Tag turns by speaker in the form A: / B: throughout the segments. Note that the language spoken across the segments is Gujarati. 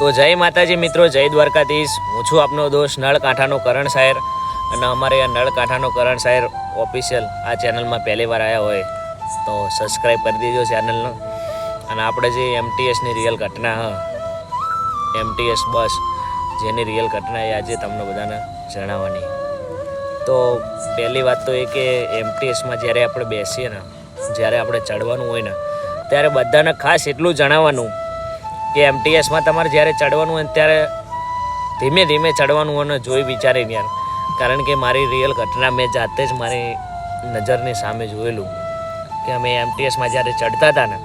A: તો જય માતાજી મિત્રો, જય દ્વારકાધીશ. હું છું આપનો દોસ્ત નળકાંઠાનો કરણ સાહેર અને અમારે આ નળકાંઠાનો કરણ સાહેર ઓફિશિયલ આ ચેનલમાં પહેલી વાર આવ્યા હોય તો સબસ્ક્રાઈબ કરી દેજો ચેનલનો. અને આપણે જે એમટીએસની રિયલ ઘટના, હ એમટીએસ બસ જેની રિયલ ઘટના એ આજે તમને બધાને જણાવવાની. તો પહેલી વાત તો એ કે એમટીએસમાં જ્યારે આપણે બેસીએ ને, જ્યારે આપણે ચડવાનું હોય ને, ત્યારે બધાને ખાસ એટલું જણાવવાનું કે એમટીએસમાં તમારે જ્યારે ચડવાનું હોય ત્યારે ધીમે ધીમે ચડવાનું હોય ને જોઈ વિચારીને યાર. કારણ કે મારી રિયલ ઘટના મેં જાતે જ મારી નજરની સામે જોયેલું. કે અમે એમટીએસમાં જ્યારે ચડતા હતા ને,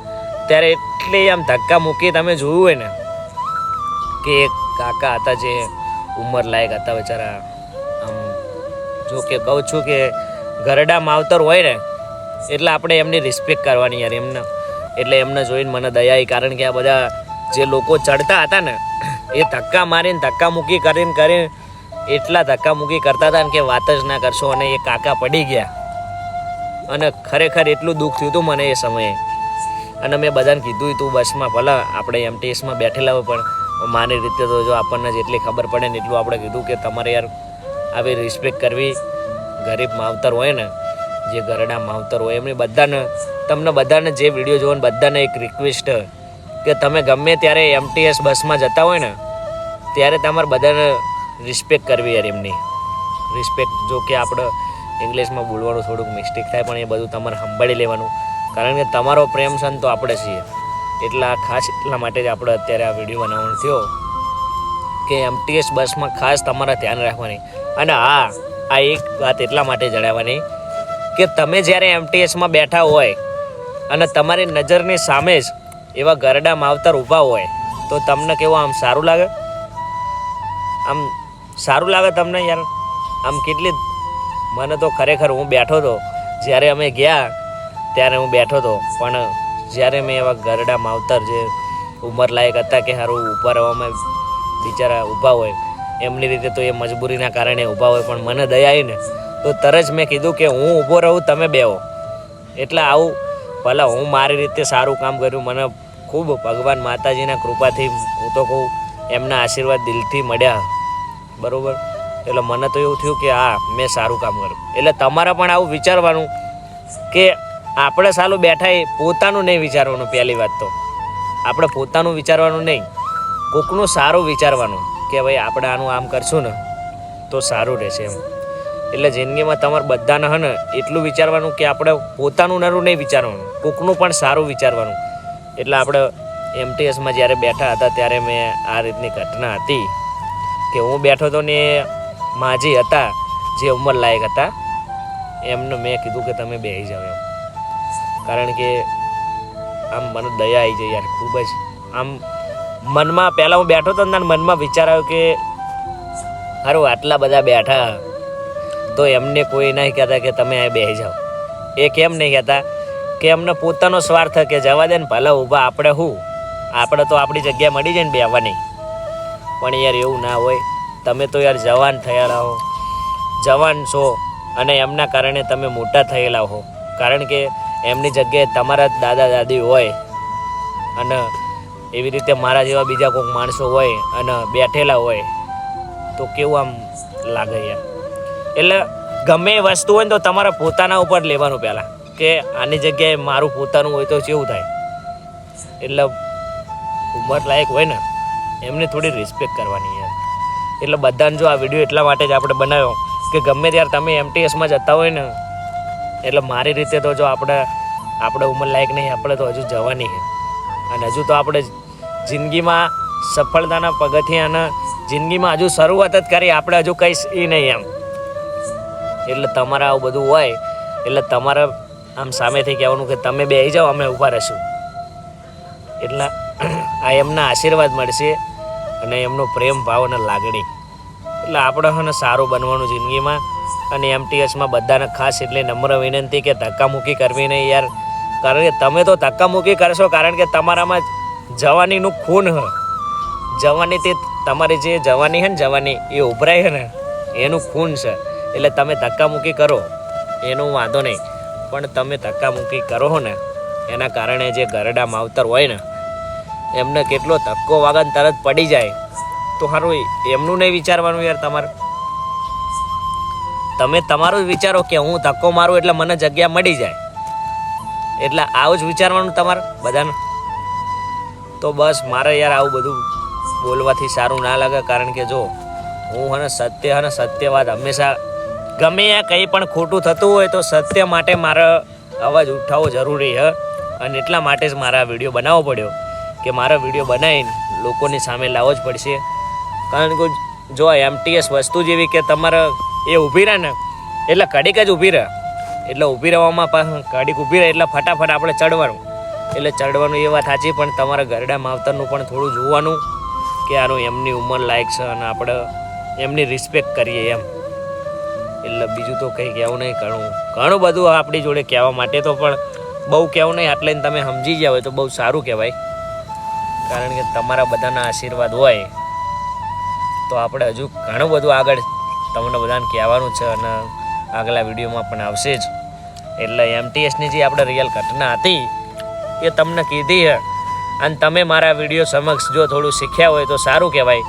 A: ત્યારે એટલી આમ ધક્કા મૂકી તમે જોયું હોય ને, કે એક કાકા હતા જે ઉંમર લાયક હતા બિચારા. આમ જો કે કહું છું કે ગરડા માવતર હોય ને, એટલે આપણે એમની રિસ્પેક્ટ કરવાની યાર એમને. એટલે એમને જોઈને મને દયા કારણ કે આ બધા જે લોકો ચડતા હતા ને, એ ધક્કા મારીને ધક્કા મૂકી કરીને કરીને એટલા ધક્કા મૂકી કરતા હતા કે વાત જ ના કરશો અને એ કાકા પડી ગયા. અને ખરેખર એટલું દુઃખ થયું હતું મને એ સમયે. અને મેં બધાને કીધું, તું બસમાં ભલે, આપણે એમટીએસમાં બેઠેલા હોય, પણ મારી રીતે તો જો આપણને જેટલી ખબર પડે ને એટલું આપણે કીધું કે તમારે યાર આવી રિસ્પેક્ટ કરવી ગરીબ માવતર હોય ને, જે ઘરડા માવતર હોય, એમની બધાને, તમને બધાને જે વીડિયો જોવો ને બધાને એક રિક્વેસ્ટ કે તમે ગમે ત્યારે એમટીએસ બસમાં જતા હોય ને, ત્યારે તમારે બધાને રિસ્પેક્ટ કરવી યાર એમની. રિસ્પેક્ટ જો કે આપણે ઇંગ્લિશમાં બોલવાનું થોડુંક મિસ્ટેક થાય, પણ એ બધું તમારે સંભાળી લેવાનું. કારણ કે તમારો પ્રેમ છે તો આપણે છીએ. એટલા ખાસ એટલા માટે જ આપણે અત્યારે આ વીડિયો બનાવવાનો થયો કે એમટીએસ બસમાં ખાસ તમારે ધ્યાન રાખવાની. અને હા, આ એક વાત એટલા માટે જણાવવાની કે તમે જ્યારે એમટીએસમાં બેઠા હોય અને તમારી નજરની સામે જ એવા ગરડા માવતર ઊભા હોય, તો તમને કેવું આમ સારું લાગે? આમ સારું લાગે તમને યાર? આમ કેટલી મને તો ખરેખર હું બેઠો હતો, જ્યારે અમે ગયા, ત્યારે હું બેઠો હતો. પણ જ્યારે મેં એવા ગરડા માવતર જે ઉંમર લાયક હતા કે સારું ઊભા રહેવામાં બિચારા ઊભા હોય, એમની રીતે તો એ મજબૂરીના કારણે ઊભા હોય, પણ મને દયા આવી ને, તો તરત જ મેં કીધું કે હું ઊભો રહું, તમે બેહો. એટલે આવું, ભલે હું મારી રીતે સારું કામ કર્યું, મને ખૂબ ભગવાન માતાજીના કૃપાથી હું તો કહું, એમના આશીર્વાદ દિલથી મળ્યા. બરાબર? એટલે મને તો એવું થયું કે હા મેં સારું કામ કર્યું. એટલે તમારે પણ આવું વિચારવાનું કે આપણે સાલું બેઠા એ પોતાનું નહીં વિચારવાનું, પહેલી વાત તો. આપણે પોતાનું વિચારવાનું નહીં. કોકનું સારું વિચારવાનું કે ભાઈ આપણે આનું આમ કરશું ને, તો સારું રહેશે એમ. એટલે જિંદગીમાં તમારે બધાને હે ને, એટલું વિચારવાનું કે આપણે પોતાનું નરું નહીં વિચારવાનું. કોકનું પણ સારું વિચારવાનું. એટલે આપણે એમટીએસમાં જ્યારે બેઠા હતા ત્યારે મેં આ રીતની ઘટના હતી કે હું બેઠો હતો ને માજી હતા, જે ઉંમર લાયક હતા, એમને મેં કીધું કે તમે બેસી જાઓ એમ. કારણ કે આમ મને દયા આવી જાય યાર, ખૂબ જ. આમ મનમાં, પહેલાં હું બેઠો હતો ને મનમાં વિચાર આવ્યો કે હારું, આટલા બધા બેઠા તો એમને કોઈ નહીં કહેતા કે તમે અહીં બેસી જાઓ. એ કેમ નહીં કહેતા? કે એમને પોતાનો સ્વાર્થ કે જવા દે ને ભલે ઊભા આપણે શું આપણે તો આપણી જગ્યા મળી જાય ને બેવાની પણ યાર એવું ના હોય. તમે તો યાર જવાન થયેલા હો. જવાન છો અને એમના કારણે તમે મોટા થયેલા હો. કારણ કે એમની જગ્યાએ તમારા દાદા દાદી હોય અને એવી રીતે મારા જેવા બીજા કોઈક માણસો હોય અને બેઠેલા હોય તો કેવું આમ લાગે યાર? એટલે ગમે વસ્તુ હોય ને તો તમારા પોતાના ઉપર લેવાનું પહેલાં. કે આની જગ્યાએ મારું પોતાનું હોય તો કેવું થાય? એટલે ઉંમર લાયક હોય ને, એમને થોડી રિસ્પેક્ટ કરવાની યાર એટલે બધાને જો આ વીડિયો એટલા માટે જ આપણે બનાવ્યો કે ગમે ત્યારે તમે એમટીએસમાં જતા હોય ને, એટલે મારી રીતે તો જો આપણે આપણે ઉંમર લાયક નહીં, આપણે તો હજુ જવાની છે. અને હજુ તો આપણે જિંદગીમાં સફળતાના પગથિયા અને જિંદગીમાં હજુ શરૂઆત જ કરી, આપણે હજુ કંઈ એ નહીં એમ. એટલે તમારે આવું બધું હોય, એટલે તમારે આમ સામેથી કહેવાનું કે તમે બે જાઓ, અમે ઊભા રહીશું. એટલે આ એમના આશીર્વાદ મળશે અને એમનો પ્રેમ, ભાવ અને લાગણી. એટલે આપણે હને સારું બનવાનું જિંદગીમાં અને એમટીએસમાં બધાને ખાસ એટલે નમ્ર વિનંતી કે ધક્કામુક્કી કરવી નહીં યાર. કારણ કે તમે તો ધક્કામુક્કી કરશો કારણ કે તમારામાં જવાનીનું ખૂન હ. જવાની તે તમારી જે જવાની છે ને જવાની, એ ઉભરાય છે ને, એનું ખૂન છે. એટલે તમે ધક્કામુક્કી કરો, એનું વાંધો નહીં. પણ તમે ધક્કામુક્કી કરો ને, એના કારણે જે ગરડા માવતર હોય ને, એમને કેટલો ધક્કો વાગન તરત પડી જાય. તો સારું એમનું નહીં વિચારવાનું યાર તમારે. તમે તમારું જ વિચારો કે હું ધક્કો મારું એટલે મને જગ્યા મળી જાય. એટલે આવું જ વિચારવાનું તમારે બધાને. તો બસ મારે યાર આવું બધું બોલવાથી સારું ના લાગે, કારણ કે જો હું હને સત્ય અને સત્યવાદ હંમેશા ગમે ત્યાં કંઈ પણ ખોટું થતું હોય તો સત્ય માટે મારો અવાજ ઉઠાવવો જરૂરી છે અને એટલા માટે જ મારે આ વીડિયો બનાવવો પડ્યો કે મારો વીડિયો બનાવીને લોકોની સામે લાવવો જ પડશે. કારણ કે જો એમટીએસ વસ્તુ જેવી કે તમારે એ ઊભી રહે ને, એટલે કડીક જ ઊભી રહે. એટલે ઊભી રહેવામાં કડીક ઊભી રહે એટલે ફટાફટ આપણે ચડવાનું. એટલે ચડવાનું એ વાત સાચી, પણ તમારા ગરડા માવતરનું પણ થોડું જોવાનું કે આનું એમની ઉંમર લાયક છે અને આપણે એમની રિસ્પેક્ટ કરીએ એમ. એટલે બીજું તો કંઈ કહેવું નહીં, ઘણું ઘણું બધું આપણી જોડે કહેવા માટે તો પણ બહુ કહેવું નહીં, આટલે તમે સમજી ગયા હોય તો બહુ સારું કહેવાય. કારણ કે તમારા બધાના આશીર્વાદ હોય તો આપણે હજુ ઘણું બધું આગળ તમને બધાને કહેવાનું છે અને આગલા વિડીયોમાં પણ આવશે જ. એટલે એમટીએસની જે આપણે રિયલ ઘટના હતી એ તમને કીધી છે અને તમે મારા વીડિયો સમક્ષ જો થોડું શીખ્યા હોય તો સારું કહેવાય.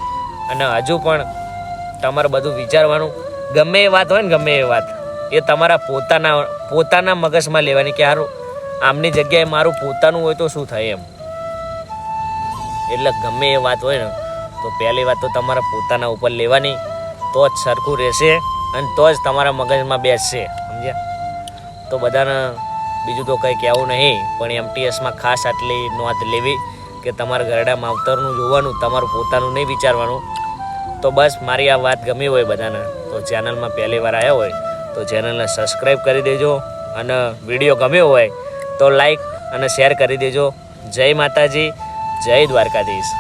A: અને હજુ પણ તમારે બધું વિચારવાનું ગમે એ વાત હોય ને ગમે એ વાત, એ તમારા પોતાના પોતાના મગજમાં લેવાની કે હારું, આમની જગ્યાએ મારું પોતાનું હોય તો શું થાય એમ. એટલે ગમે એ વાત હોય ને, તો પહેલી વાત તો તમારા પોતાના ઉપર લેવાની, તો જ સરખું રહેશે અને તો જ તમારા મગજમાં બેસશે, સમજ્યા? તો બધાને બીજું તો કંઈ કહેવું નહીં, પણ એમટીએસમાં ખાસ આટલી નોંધ લેવી કે તમારા ઘરડા માવતરનું જોવાનું, તમારું પોતાનું નહીં વિચારવાનું તો બસ મારી આ વાત ગમી હોય બધાને. તો ચેનલમાં પહેલી વાર આવ્યા હોય, તો ચેનલને સબસ્ક્રાઈબ કરી દેજો અને વીડિયો ગમ્યો હોય, તો લાઈક અને શેર કરી દેજો. જય માતાજી, જય દ્વારકાધીશ.